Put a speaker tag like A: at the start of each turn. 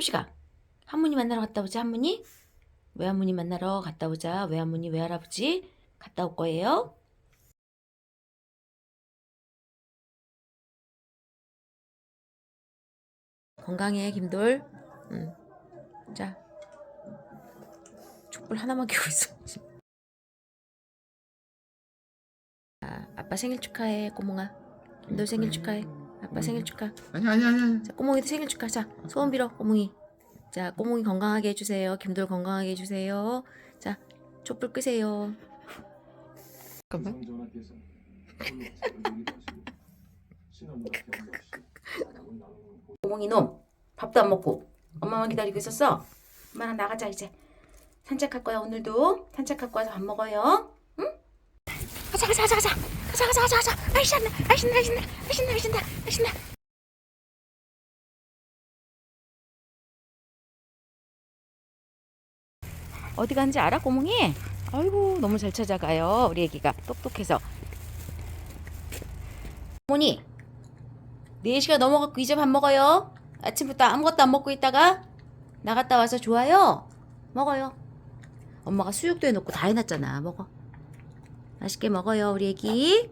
A: 호시가 한문이 만나러 갔다 오자 한문이 외할머니 만나러 갔다 오자 외할머니 외할아버지 갔다 올 거예요. 건강해 김돌. 응. 자 촛불 하나만 켜고 있어. 아, 아빠 생일 축하해 꼬몽아. 김돌 생일 축하해. 아빠 생일 축하.
B: 아니 아니 아니 아니.
A: 자, 꼬몽이도 생일 축하. 자, 소원 빌어, 꼬몽이. 자, 꼬몽이 건강하게 해주세요. 김돌 건강하게 해주세요. 자, 촛불 끄세요.
B: 잠깐만.
A: 꼬몽이 놈, 밥도 안 먹고 엄마만 기다리고 있었어. 엄마랑 나가자 이제. 산책할 거야 오늘도. 산책할 거야 밥 먹어요. 응? 가자 가자 가자 가자 가자 가자 가자 가자. 아이 신나 아이 신나 아이 신나 아이 신나 아이 신나 아이 신나. 어디 간지 알아 꼬몽이? 아이고 너무 잘 찾아가요 우리 애기가 똑똑해서. 어머니 4시가 넘어갖고 이제 밥 먹어요. 아침부터 아무것도 안 먹고 있다가 나갔다 와서 좋아요. 먹어요. 엄마가 수육도 해놓고 다 해놨잖아. 먹어. 맛있게 먹어요, 우리 애기.